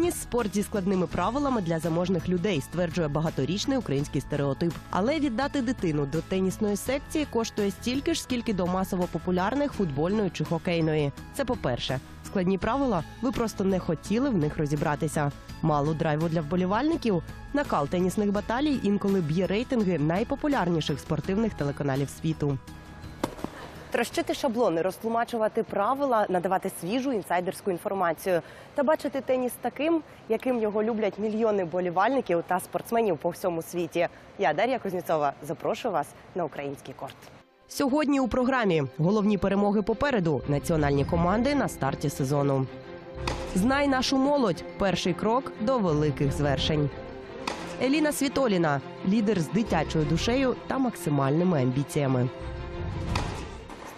Теніс спорт зі складними правилами для заможних людей, стверджує багаторічний український стереотип. Але віддати дитину до тенісної секції коштує стільки ж, скільки до масово популярних футбольної чи хокейної. Це по-перше, складні правила. Ви просто не хотіли в них розібратися. Мало драйву для вболівальників. Накал тенісних баталій інколи б'є рейтинги найпопулярніших спортивних телеканалів світу. Трощити шаблони, розтлумачувати правила, надавати свіжу інсайдерську інформацію та бачити теніс таким, яким його люблять мільйони болівальників та спортсменів по всьому світі. Я Дар'я Кузнєцова запрошую вас на український корт. Сьогодні у програмі головні перемоги попереду. Національні команди на старті сезону. Знай нашу молодь. Перший крок до великих звершень. Еліна Світоліна лідер з дитячою душею та максимальними амбіціями.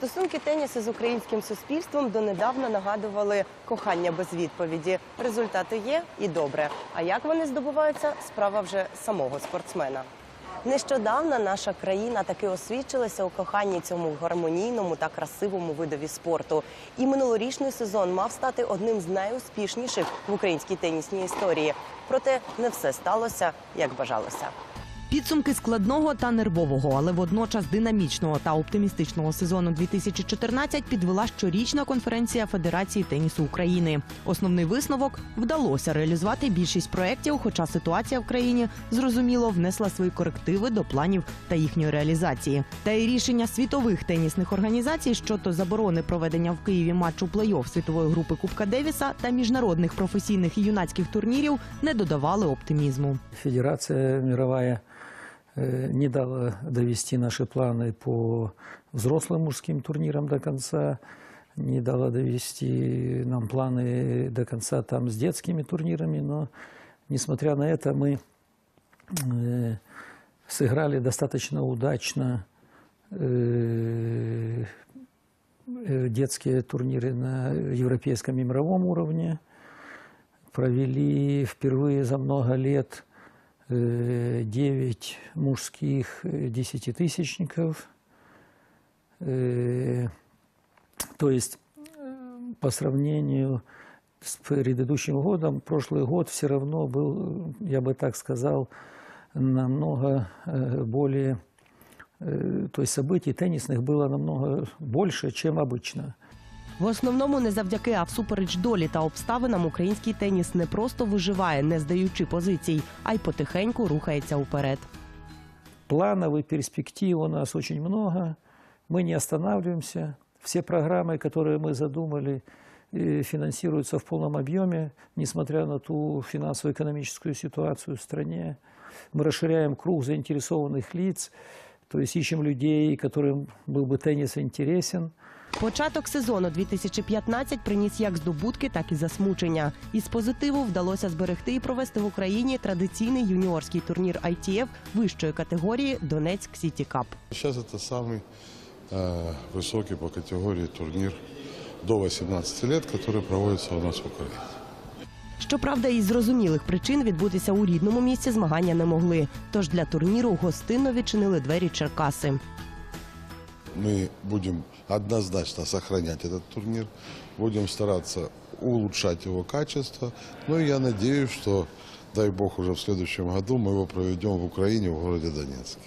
Стосунки тенісу з українським суспільством донедавна нагадували кохання без відповіді. Результати є і добре. А як вони здобуваються, справа вже самого спортсмена. Нещодавно наша країна таки освідчилася у коханні цьому гармонійному та красивому видові спорту. І минулорічний сезон мав стати одним з найуспішніших в українській тенісній історії. Проте не все сталося, як бажалося. Підсумки складного та нервового, але водночас динамічного та оптимістичного сезону 2014 підвела щорічна конференція Федерації тенісу України. Основний висновок вдалося реалізувати більшість проєктів, хоча ситуація в країні зрозуміло внесла свої корективи до планів та їхньої реалізації. Та й рішення світових тенісних організацій щодо заборони проведення в Києві матчу плей-офф світової групи Кубка Девіса та міжнародних професійних і юнацьких турнірів не додавали оптимізму. Федерация мировая э, не дала довести наши планы по взрослым мужским турнирам до конца, не дала довести нам планы до конца там с детскими турнирами, но несмотря на это мы э, сыграли достаточно удачно э, э, детские турниры на европейском и мировом уровне. Провели впервые за много лет э, 9 мужских э, десятитысячников. Э, То есть э, по сравнению с предыдущим годом, прошлый год все равно был, я бы так сказал, намного э, более, э, то есть событий теннисных было намного больше, чем обычно. В основному не завдяки, а всупереч долі та обставинам український теніс не просто виживає, не здаючи позицій, а й потихеньку рухається уперед. Планов и перспектив у нас очень много. Мы не останавливаемся. Все программы, которые мы задумали, э, финансируются в полном объеме, несмотря на ту финансово-экономическую ситуацию в стране. Мы расширяем круг заинтересованных лиц, то есть ищем людей, которым был бы теннис интересен. Початок сезону 2015 приніс як здобутки, так і засмучення. Із позитиву вдалося зберегти і провести в Україні традиційний юніорський турнір ITF вищої категорії Донецьк Сіті Кап. Сейчас это самый э, высокий по категории турнир до 18 лет, который проводится у нас в Украине. Щоправда, із зрозумілих причин відбутися у рідному місці змагання не могли. Тож для турніру гостинно відчинили двері Черкаси. Мы будем однозначно сохранять этот турнир, будем стараться улучшать его качество. Ну и я надеюсь, что, дай бог, уже в следующем году мы его проведем в Украине, в городе Донецке.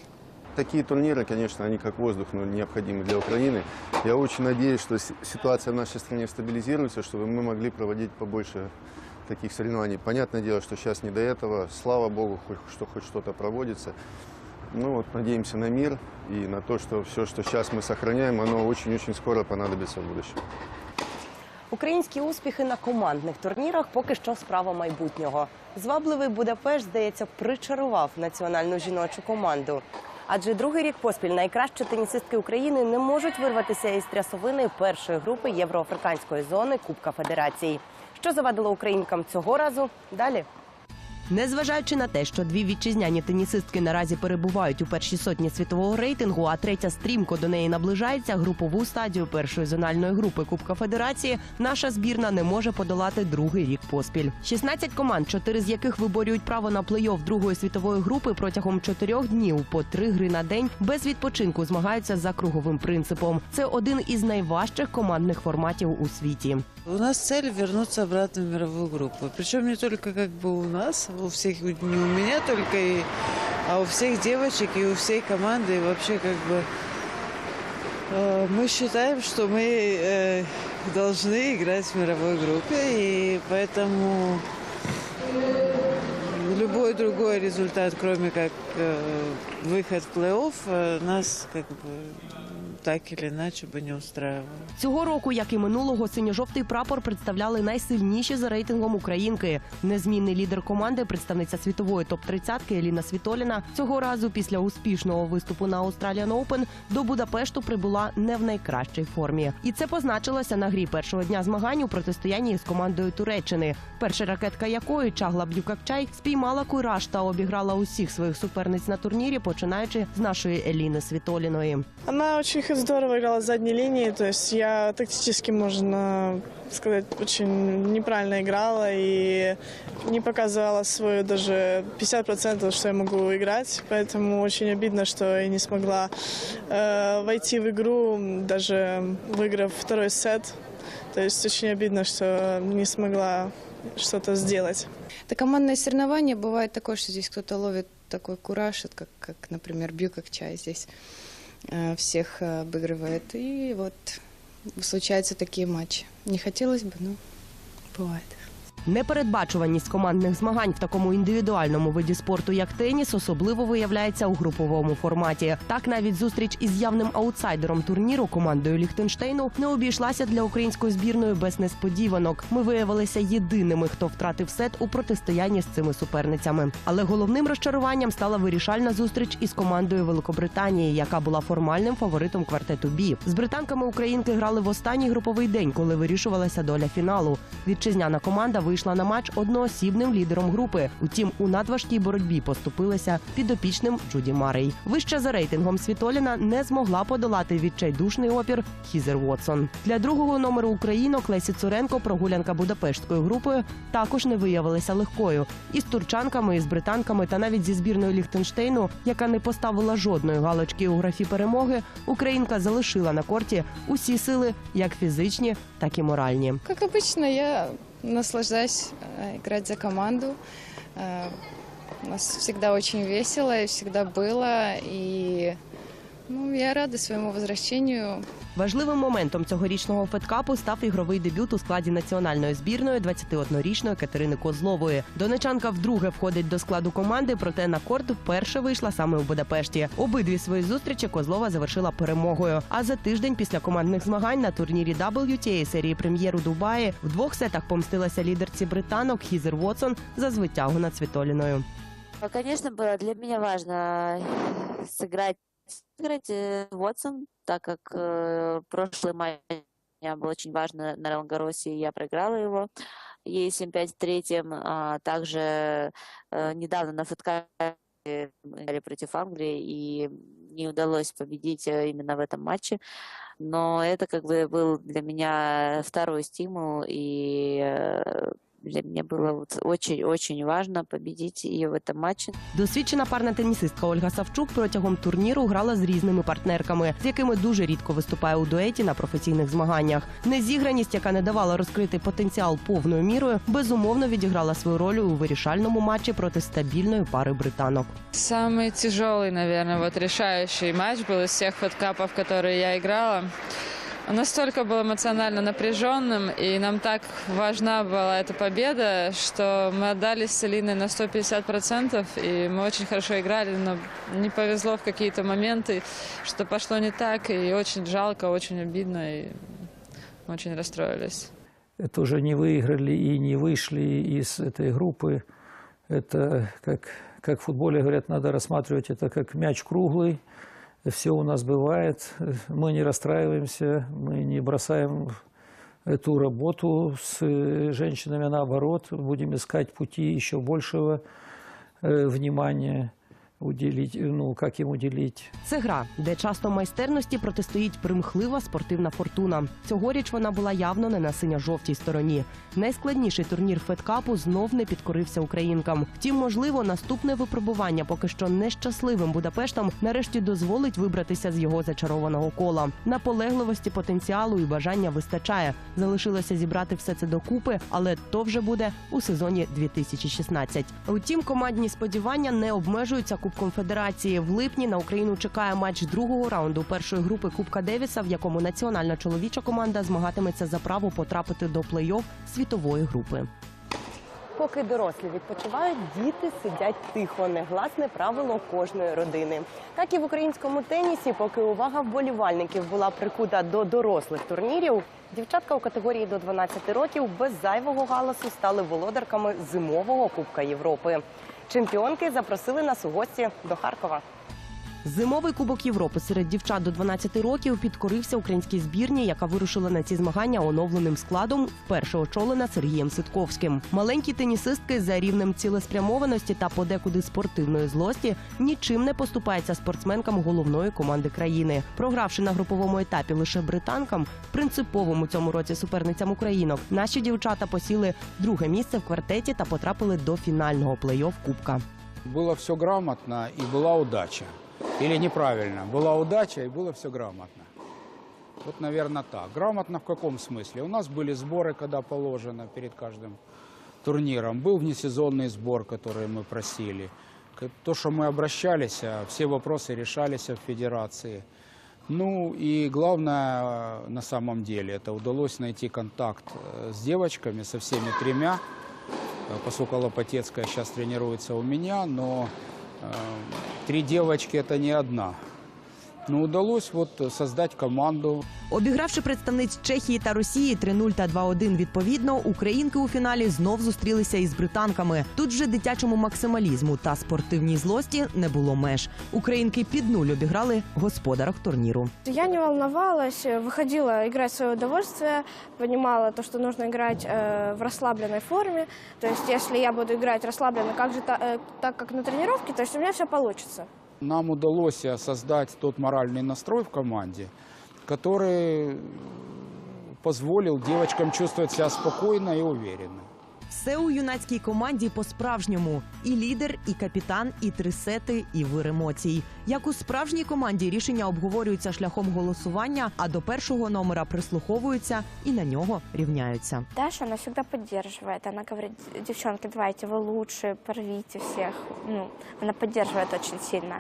Такие турниры, конечно, они как воздух, но необходимы для Украины. Я очень надеюсь, что ситуация в нашей стране стабилизируется, чтобы мы могли проводить побольше таких соревнований. Понятное дело, что сейчас не до этого. Слава Богу, что хоть что-то проводится. Ну вот, надеемся на мир и на то, что все, что сейчас мы сохраняем, оно очень-очень скоро понадобится в будущем. Українські успіхи на командних турнірах поки що справа майбутнього. Звабливий Будапешт, здається, причарував національну жіночу команду. Адже другий рік поспіль найкращі тенісистки України не можуть вирватися із трясовини першої групи євроафриканської зони Кубка Федерації. Що завадило українкам цього разу? Далі. Незважаючи на те, що дві вітчизняні тенісистки наразі перебувають у першій сотні світового рейтингу, а третя стрімко до неї наближається, групову стадію першої зональної групи Кубка Федерації наша збірна не може подолати другий рік поспіль. 16 команд, чотири з яких виборюють право на плей-офф другої світової групи протягом чотирьох днів по три гри на день без відпочинку змагаються за круговим принципом. Це один із найважчих командних форматів у світі. У нас цель вернуться обратно в мировую группу. Причем не только как бы у нас, у всех, не у меня только, и, а у всех девочек и у всей команды. И вообще как бы э, мы считаем, что мы э, должны играть в мировой группе, и поэтому э, любой другой результат, кроме как э, выход в плей-офф, э, нас как бы так или иначе бы не устраивало. Цього року, як і минулого, синьо-жовтий прапор представляли найсильніші за рейтингом українки. Незмінний лідер команди, представниця світової топ-30 Еліна Світоліна, цього разу після успішного виступу на Australian Open до Будапешту прибула не в найкращій формі. І це позначилося на грі першого дня змагань у протистоянні з командою Туреччини, перша ракетка якої Чагла Б'юкакчай спіймала кураж та обіграла усіх своїх суперниць на турнірі, починаючи з нашої Еліни Світоліної. Она очень здорово играла с задней линии, то есть я тактически, можно сказать, очень неправильно играла и не показывала свою даже 50%, что я могу играть, поэтому очень обидно, что я не смогла э, войти в игру, даже выиграв второй сет. То есть очень обидно, что не смогла что-то сделать. Это командное соревнование. Бывает такое, что здесь кто-то ловит такой кураж, как, как например, Бью как чай здесь всех э, обыгрывает. И вот случаются такие матчи. Не хотелось бы, но бывает. Непередбачуваність командних змагань в такому індивідуальному виді спорту, як теніс, особливо виявляється у груповому форматі. Так навіть зустріч із явним аутсайдером турніру командою Ліхтенштейну не обійшлася для української збірної без несподіванок. Ми виявилися єдиними, хто втратив сет у протистоянні з цими суперницями. Але головним розчаруванням стала вирішальна зустріч із командою Великобританії, яка була формальним фаворитом квартету Бі. З британками українки грали в останній груповий день, коли вирішувалася доля фіналу. Вітчизняна команда вийшла на матч одноосібним лідером групи. Утім, у надважкій боротьбі поступилася підопічним Джуді Марей. Вища за рейтингом Світоліна не змогла подолати відчайдушний опір Хізер Вотсон. Для другого номеру українок Лесі Цуренко прогулянка Будапештською групою також не виявилася легкою. І з турчанками, і з британками, та навіть зі збірною Ліхтенштейну, яка не поставила жодної галочки у графі перемоги, українка залишила на корті усі сили, як фізичні, так і моральні. Как обычно, я наслаждаюсь э, играть за команду. Э, У нас всегда очень весело и всегда было. И ну, я рада своему возвращению. Важливим моментом цьогорічного федкапу став ігровий дебют у складі національної збірної 21-річної Катерини Козлової. Донечанка вдруге входить до складу команди, проте на корт вперше вийшла саме у Будапешті. Обидві свої зустрічі Козлова завершила перемогою. А за тиждень після командних змагань на турнірі WTA серії прем'єр у Дубаї в двох сетах помстилася лідерці британок Хізер Вотсон за звитягу над Світоліною. Конечно, было для меня важно сыграть, сыграть э, Вотсон, так как э, прошлый матч был очень важно на Ролангаросе, и я проиграла его. Ей 7-5 в третьем. А, также э, недавно на фэткапе мы играли против Англии, и не удалось победить э, именно в этом матче. Но это как бы был для меня второй стимул, и э, для меня было вот очень-очень важно победить ее в этом матче. Досвідчена парна тенісистка Ольга Савчук протягом турніру грала з різними партнерками, з якими дуже рідко виступає у дуеті на професійних змаганнях. Незіграність, яка не давала розкрити потенціал повною мірою, безумовно відіграла свою роль у вирішальному матчі проти стабільної пари британок. Самый тяжелый, наверное, вот решающий матч был из всех фэткапов, в которые я играла. Он настолько был эмоционально напряженным, и нам так важна была эта победа, что мы отдались с Алиной на 150%, и мы очень хорошо играли, но не повезло в какие-то моменты, что пошло не так, и очень жалко, очень обидно, и очень расстроились. Это уже не выиграли и не вышли из этой группы. Это, как, как в футболе говорят, надо рассматривать это как мяч круглый. Все у нас бывает. Мы не расстраиваемся, мы не бросаем эту работу с э, женщинами, наоборот, будем искать пути еще большего э, внимания уделить, ну, как им уделить Це гра, де часто майстерності протистоїть примхлива спортивна фортуна. Цьогоріч вона була явно не на синьо-жовтій стороні. Найскладніший турнір Федкапу знов не підкорився українкам. Втім, можливо, наступне випробування поки що нещасливим Будапештом нарешті дозволить вибратися з його зачарованого кола. Наполегливості, потенціалу і бажання вистачає. Залишилося зібрати все це докупи, але то вже буде у сезоні 2016. Утім, командні сподівання не обмежуються Кубком Федерації. В липні на Україну чекає матч другого раунду першої групи Кубка Девіса, в якому національна чоловіча команда змагатиметься за право потрапити до плей-офф світової групи. Поки дорослі відпочивають, діти сидять тихо, негласне правило кожної родини. Так і в українському тенісі, поки увага вболівальників була прикута до дорослих турнірів, дівчатка у категорії до 12 років без зайвого галасу стали володарками зимового Кубка Європи. Чемпіонки запросили нас у гості до Харкова. Зимовий кубок Європи серед дівчат до 12 років підкорився українській збірні, яка вирушила на ці змагання оновленим складом, вперше очолена Сергієм Ситковським. Маленькі тенісистки за рівнем цілеспрямованості та подекуди спортивної злості нічим не поступаються спортсменкам головної команди країни. Програвши на груповому етапі лише британкам, принциповим у цьому році суперницям українок, наші дівчата посіли друге місце в квартеті та потрапили до фінального плей-офф Кубка. Было все грамотно и была удача. Или неправильно. Была удача и было все грамотно. Вот, наверное, так. Грамотно в каком смысле? У нас были сборы, когда положено перед каждым турниром. Был внесезонный сбор, который мы просили. То, что мы обращались, а все вопросы решались в федерации. Ну и главное э, на самом деле, это удалось найти контакт э, с девочками, со всеми тремя. Э, Поскольку Лопатецкая сейчас тренируется у меня, но три девочки это не одна. Но удалось вот э, создать команду. Обігравши представниць Чехії та Росії 3-0 та 2-1 відповідно, українки у фіналі знов зустрілися із британками. Тут вже дитячому максималізму та спортивній злості не було меж. Українки під нуль обіграли господарок турніру. Я не волновалась, выходила играть в свое удовольствие, понимала то, что нужно играть э, в расслабленной форме. То есть, если я буду играть расслабленно, как же та- э, так, как на тренировке, то есть у меня все получится. Нам удалось э, создать тот моральный настрой в команде, который э, позволил девочкам чувствовать себя спокойно и уверенно. Все у юнацькій команді по-справжньому. І лідер, і капітан, і три сети, і вир емоцій. Як у справжній команді рішення обговорюються шляхом голосування, а до першого номера прислуховуються і на нього рівняються. Даша, она всегда поддерживает. Она говорит, девчонки, давайте, вы лучше, порвите всех. Ну, она поддерживает очень сильно.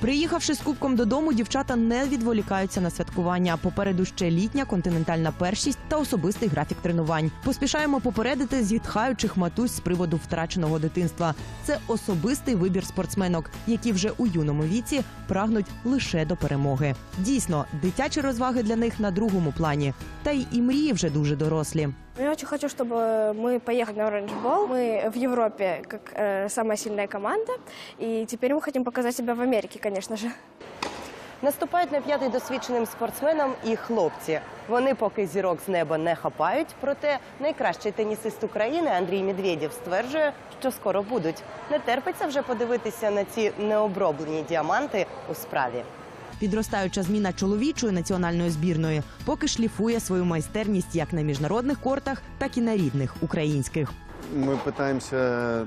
Приїхавши з кубком додому, дівчата не відволікаються на святкування. Попереду ще літня континентальна першість та особистий графік тренувань. Поспішаємо попередити зітхаючих матусь з приводу втраченого дитинства. Це особистий вибір спортсменок, які вже у юному віці прагнуть лише до перемоги. Дійсно, дитячі розваги для них на другому плані, та й і мрії вже дуже дорослі. Я очень хочу, чтобы мы поехали на Orange Bowl. Мы в Европе как э, самая сильная команда. И теперь мы хотим показать себя в Америке, конечно же. Наступають на п'ятий досвідченим спортсменам і хлопці. Вони поки зірок з неба не хапають. Проте найкращий тенісист України Андрій Медведєв стверджує, що скоро будуть. Не терпиться вже подивитися на ці необроблені діаманти у справі. Підростаюча зміна чоловічої національної збірної поки шліфує свою майстерність як на міжнародних кортах, так і на рідних українських. Мы пытаемся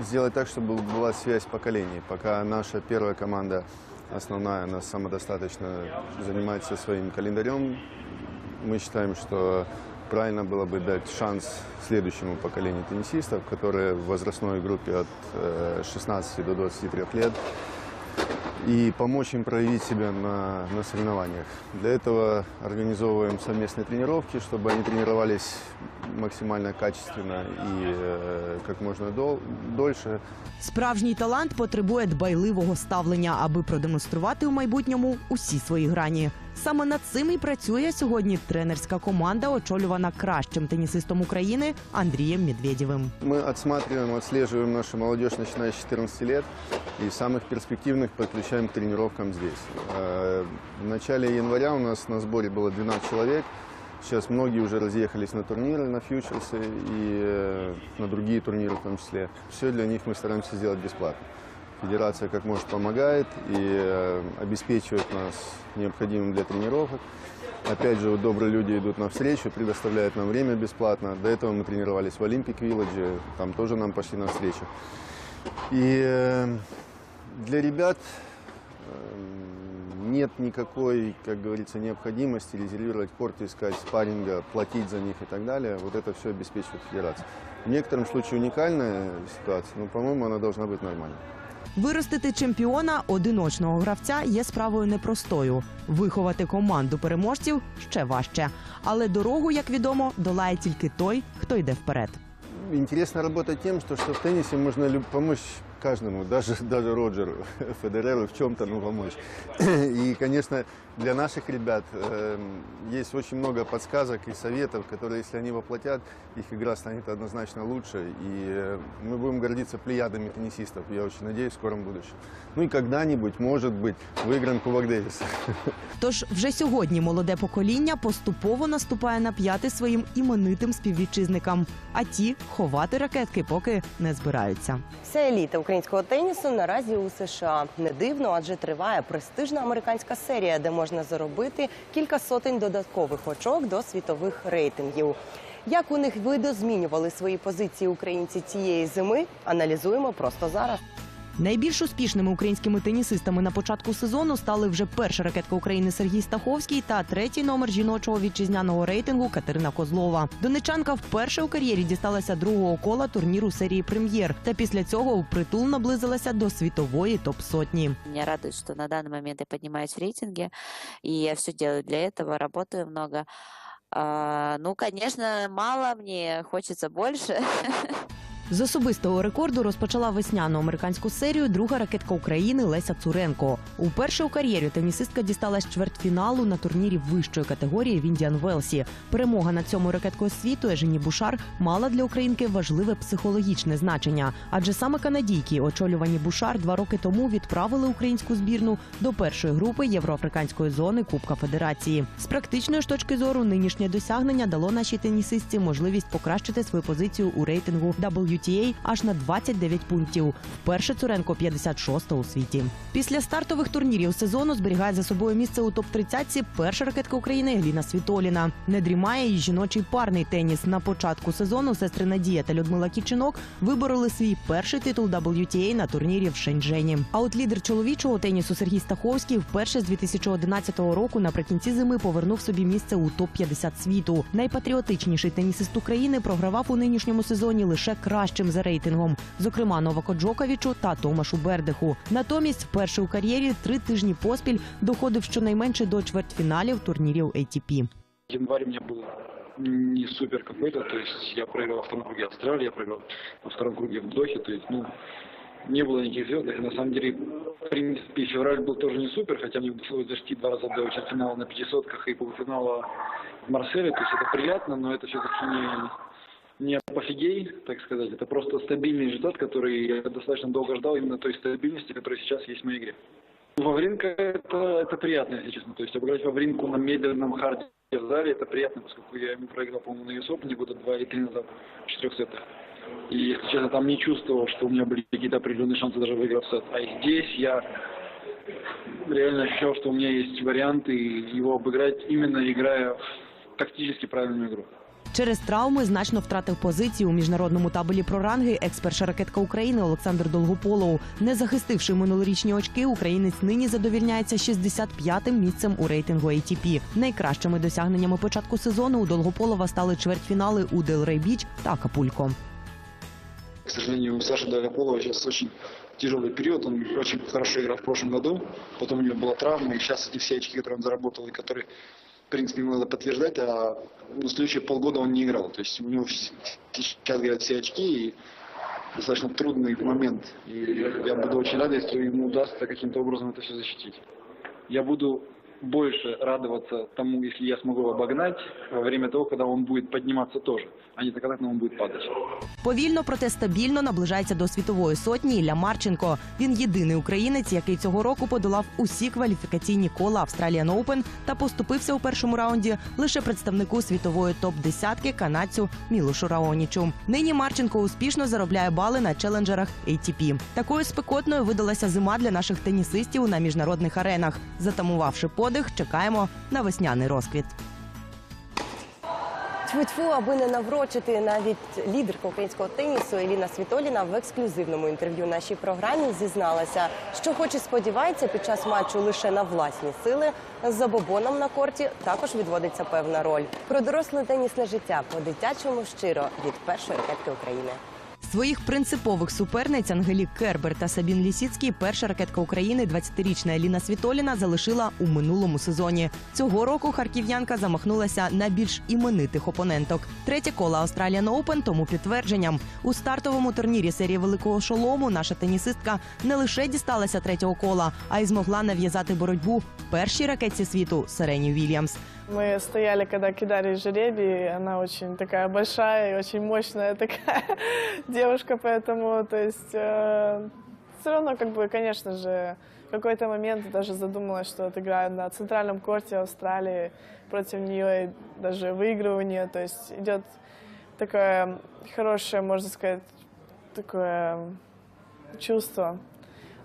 сделать так, чтобы была связь поколений. Пока наша первая команда, основная, она самодостаточно занимается своим календарем, мы считаем, что правильно было бы дать шанс следующему поколению теннисистов, которые в возрастной группе от э, 16 до 23 лет, и помочь им проявить себя на, на соревнованиях. Для этого организовываем совместные тренировки, чтобы они тренировались максимально качественно и э, как можно дол- дольше. Справжній талант потребує дбайливого ставлення, аби продемонструвати у майбутньому усі свої грані. Саме над цим і працює сьогодні тренерська команда, очолювана кращим тенісистом України Андрієм Медведєвим. Мы отсматриваем, отслеживаем нашу молодежь, начиная с 14 лет, и самых перспективных подключаем к тренировкам здесь. Э, В начале января у нас на сборе было 12 человек. Сейчас многие уже разъехались на турниры, на фьючерсы и э, на другие турниры в том числе. Все для них мы стараемся сделать бесплатно. Федерация как может помогает и э, обеспечивает нас необходимым для тренировок. Опять же, вот добрые люди идут навстречу, предоставляют нам время бесплатно. До этого мы тренировались в Олимпик Вилледже, там тоже нам пошли навстречу. И для ребят нет никакой, как говорится, необходимости резервировать корт, искать спарринга, платить за них и так далее. Вот это все обеспечивает федерация. В некотором случае уникальная ситуация, но, по-моему, она должна быть нормальной. Виростити чемпіона одиночного гравця є справою непростою. Виховати команду переможців ще важче. Але дорогу, як відомо, долає тільки той, хто йде вперед. Интересно работать тем, что, что в теннисе можно люб- помочь каждому, даже, даже Роджеру Федереру в чем-то ну, помочь. И, конечно, для наших ребят э, есть очень много подсказок и советов, которые, если они воплотят, их игра станет однозначно лучше. И э, мы будем гордиться плеядами теннисистов, я очень надеюсь, в скором будущем. Ну и когда-нибудь, может быть, выиграем Кубок Дэвиса. Тож вже сьогодні молоде покоління поступово наступає на п'яти своїм іменитим співвітчизникам. А ті ховати ракетки поки не збираються. Вся еліта українського тенісу наразі у США. Не дивно, адже триває престижна американська серія, де можна заробити кілька сотень додаткових очок до світових рейтингів. Як у них видозмінювали свої позиції українці цієї зими, аналізуємо просто зараз. Найбільш успішними українськими тенісистами на початку сезону стали вже перша ракетка України Сергій Стаховський та третій номер жіночого вітчизняного рейтингу Катерина Козлова. Донечанка вперше у кар'єрі дісталася другого кола турніру серії прем'єр. Та після цього впритул наблизилася до світової топ-сотні. Меня радует, что на данный момент я поднимаюсь в рейтинге, и я все делаю для этого, работаю много. А, ну, конечно, мало, мне хочется больше. З особистого рекорду розпочала весняну американську серію друга ракетка України Леся Цуренко. Уперше у кар'єрі тенісистка дісталась чвертьфіналу на турнірі вищої категорії в Індіан Велсі. Перемога над цьому ракеткою світу Ежені Бушар мала для українки важливе психологічне значення, адже саме канадійки, очолювані Бушар, два роки тому відправили українську збірну до першої групи євроафриканської зони Кубка Федерації. З практичної ж точки зору нинішнє досягнення дало нашій тенісистці можливість покращити свою позицію у рейтингу WTA аж на 29 пунктів. Вперше Цуренко 56 у світі. Після стартових турнірів сезону зберігає за собою місце у топ-30 перша ракетка України Еліна Світоліна. Не дрімає і жіночий парний теніс. На початку сезону сестри Надія та Людмила Кічинок вибороли свій перший титул WTA на турнірі в Шенджені. А от лідер чоловічого тенісу Сергій Стаховський вперше з 2011 року наприкінці зими повернув собі місце у топ-50 світу. Найпатріотичніший тенісист України програвав у нинішньому сезоні лише кращим за рейтингом, зокрема Новако Джоковічу та Томашу Бердиху. Натомість, вперше у кар'єрі три тижні поспіль доходив щонайменше до чвертьфіналів турнірів ATP. Январь у меня был не супер какой-то, то есть я проиграл во втором круге Австралии, я проиграл во втором круге в Дохе, то есть, ну, не было никаких звездных. И на самом деле, в принципе, февраль был тоже не супер, хотя мне удалось дойти два раза до четвертьфинала на пятисотках и полуфинала в Марселе, то есть это приятно, но это все-таки не, не апофигей, так сказать, это просто стабильный результат, который я достаточно долго ждал, именно той стабильности, которая сейчас есть в моей игре. Вавринка это, это приятно, если честно. То есть обыграть Вавринку на медленном харде в зале это приятно, поскольку я ему проиграл, по-моему, на US Open года два или три назад в четырех сетах. И, если честно, там не чувствовал, что у меня были какие-то определенные шансы даже выиграть сет. А здесь я реально ощущал, что у меня есть варианты его обыграть, именно играя в тактически правильную игру. Через травми значно втратив позиції у міжнародному табелі про ранги екс-перша ракетка України Олександр Долгополов. Не захистивши минулорічні очки, українець нині задовільняється 65-тим місцем у рейтингу ATP. Найкращими досягненнями початку сезону у Долгополова стали чвертьфінали у Делрей Біч та Акапулько. К сожалению, у Саши Долгополова сейчас очень тяжелый период. Он очень хорошо играл в прошлом году. Потом у него была травма. И сейчас эти все очки, которые он заработал, и которые, в принципе, надо подтверждать, а ну, следующие полгода он не играл. То есть у него сейчас, говорят, все очки, и достаточно трудный момент. И я буду очень рад, если ему удастся каким-то образом это все защитить. Я буду больше радоваться тому, если я смогу обогнать во время того, когда он будет подниматься тоже, а не тогда, когда он будет падать. Повільно, проте стабільно наближається до світової сотні Ілля Марченко. Він єдиний українець, який цього року подолав усі кваліфікаційні кола Australian Open та поступився у першому раунді лише представнику світової топ-десятки канадцю Мілошу Раонічу. Нині Марченко успішно заробляє бали на челенджерах ATP. Такою спекотною видалася зима для наших тенісистів на міжнародних аренах. Затамувавши подих, чекаємо на весняний розквіт. Тьфу-тьфу, аби не наврочити навіть лідерка українського тенісу Еліна Світоліна в ексклюзивному інтерв'ю нашій програмі зізналася, що хоч і сподівається під час матчу лише на власні сили, з забобоном на корті також відводиться певна роль. Про доросле тенісне життя по-дитячому щиро від першої ракетки України. Своїх принципових суперниць Ангелік Кербер та Сабін Лісіцький перша ракетка України, 20-річна Еліна Світоліна, залишила у минулому сезоні. Цього року харків'янка замахнулася на більш іменитих опоненток. Третє коло Australian Open тому підтвердженням. У стартовому турнірі серії великого шолому наша тенісистка не лише дісталася третього кола, а й змогла нав'язати боротьбу першій ракетці світу Серені Вільямс. Мы стояли, когда кидали жеребий, она очень такая большая и очень мощная такая девушка, поэтому, то есть, все равно, как бы, конечно же, в какой-то момент даже задумалась, что вот играю на центральном корте Австралии против нее и даже выигрываю у нее, то есть идет такое хорошее, можно сказать, такое чувство,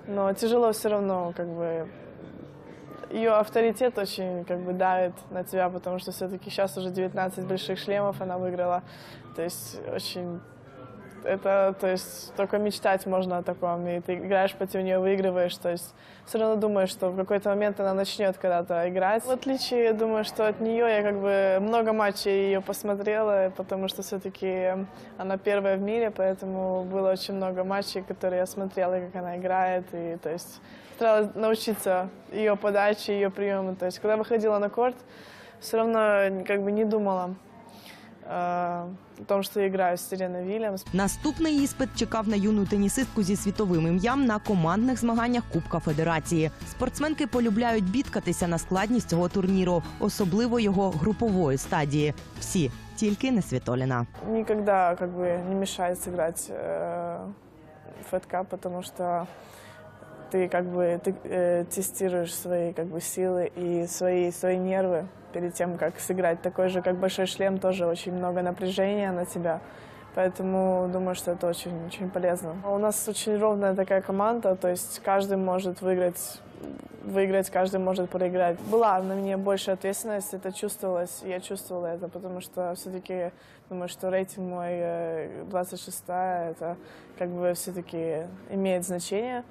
но тяжело все равно, как бы, ее авторитет очень как бы давит на тебя, потому что все-таки сейчас уже 19 больших шлемов она выиграла. То есть очень это, то есть только мечтать можно о таком, и ты играешь против нее, выигрываешь, то есть все равно думаешь, что в какой-то момент она начнет когда-то играть. В отличие, думаю, что от нее я как бы много матчей ее посмотрела, потому что все-таки она первая в мире, поэтому было очень много матчей, которые я смотрела, как она играет, и то есть старалась научиться ее подаче, ее приему. То есть, когда выходила на корт, все равно как бы не думала э, о том, что я играю с Сиреной Вильямс. Наступний іспит чекав на юну тенісистку зі світовим ім'ям на командних змаганнях Кубка Федерації. Спортсменки полюбляють бідкатися на складність цього турніру, особливо його групової стадії. Всі тільки не Світоліна. Никогда как бы не мешает сыграть э, фэткап, потому что ты как бы ты, э, тестируешь свои как бы силы и свои свои нервы перед тем, как сыграть. Такой же, как большой шлем, тоже очень много напряжения на тебя. Поэтому думаю, что это очень, очень полезно. У нас очень ровная такая команда, то есть каждый может выиграть, выиграть, каждый может проиграть. Была на мне больше ответственность, это чувствовалось, и я чувствовала это, потому что все-таки думаю, что рейтинг мой э, 26 это как бы все-таки имеет значение.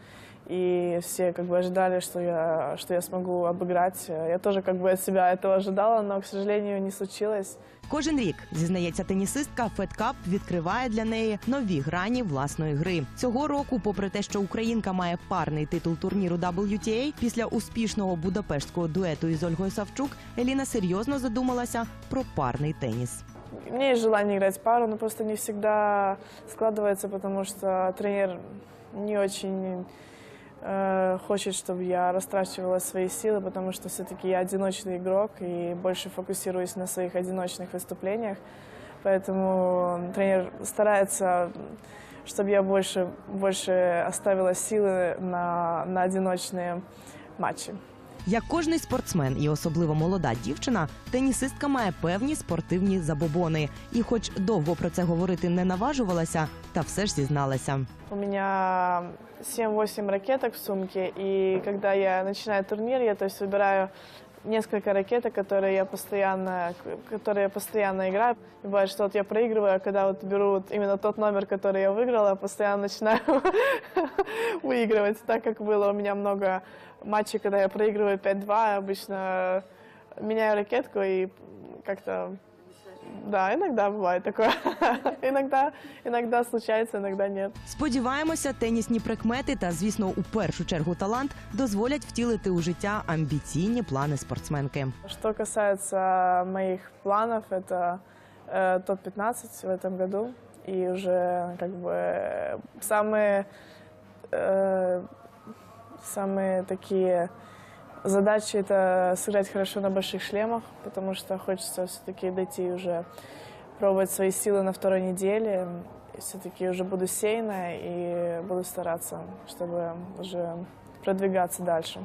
И все как бы ожидали, что я, что я смогу обыграть. Я тоже как бы от себя этого ожидала, но, к сожалению, не случилось. Кожен рік зізнається тенісистка, Федкап відкриває для неї нові грані власної гри. Цього року, попри те, що Українка має парний титул турніру WTA, після успішного будапештського дуету із Ольгою Савчук, Еліна серйозно задумалася про парний теніс. У меня есть желание играть пару, но просто не всегда складывается, потому что тренер не очень э, хочет, чтобы я растрачивала свои силы, потому что все-таки я одиночный игрок и больше фокусируюсь на своих одиночных выступлениях. Поэтому тренер старается, чтобы я больше, больше оставила силы на, на одиночные матчи. Як кожний спортсмен, і особливо молода дівчина, тенісистка має певні спортивні забобони. І, хоч довго про це говорити не наважувалася, та все ж зізналася. У меня 7-8 ракеток в сумке, и когда я начинаю турнир, я то есть выбираю несколько ракеток, которые я постоянно, которые я постоянно играю. И бывает, что вот я проигрываю, а когда вот беру вот именно тот номер, который я выиграла, постоянно начинаю выигрывать, так как было у меня много матчей, когда я проигрываю 5-2, обычно меняю ракетку и как-то да, иногда бывает такое. иногда, иногда случается, иногда нет. Сподіваємося, тенісні прикмети та, звісно, у першу чергу талант дозволять втілити у життя амбіційні плани спортсменки. Что касается моих планов, это э, топ-15 в этом году. И уже как бы самые, э, самые такие Задача это сыграть хорошо на больших шлемах, потому что хочется все-таки дойти уже пробовать свои силы на второй неделе. Все-таки уже буду сейна и буду стараться, чтобы уже продвигаться дальше.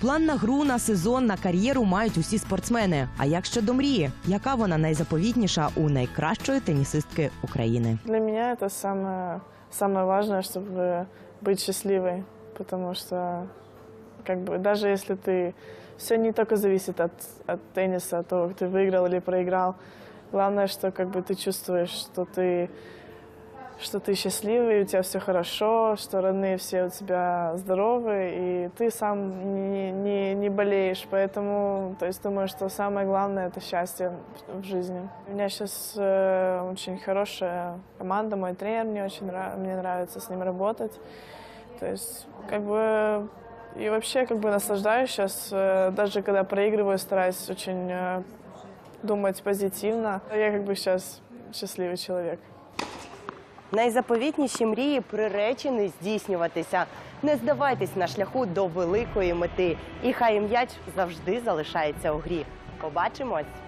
План на гру, на сезон, на кар'єру мають усі спортсмени. А як щодо мрії? Яка вона найзаповітніша у найкращої тенісистки України? Для меня это самое, самое важное, чтобы быть счастливой, Потому что как бы даже если ты все не только зависит от, от тенниса, от того, ты выиграл или проиграл. Главное, что как бы ты чувствуешь, что ты что ты счастливый, у тебя все хорошо, что родные все у тебя здоровы, и ты сам не, не, не болеешь. Поэтому, то есть, думаю, что самое главное – это счастье в- жизни. У меня сейчас очень хорошая команда, мой тренер мне очень мне нравится с ним работать. То есть, как бы, и вообще, как бы, наслаждаюсь сейчас, э, даже когда проигрываю, стараюсь очень э, думать позитивно. Я, как бы, сейчас счастливый человек. Найзаповітніші мрії приречені здійснюватися. Не здавайтесь на шляху до великої мети, і хай м'яч завжди залишається у грі. Побачимось!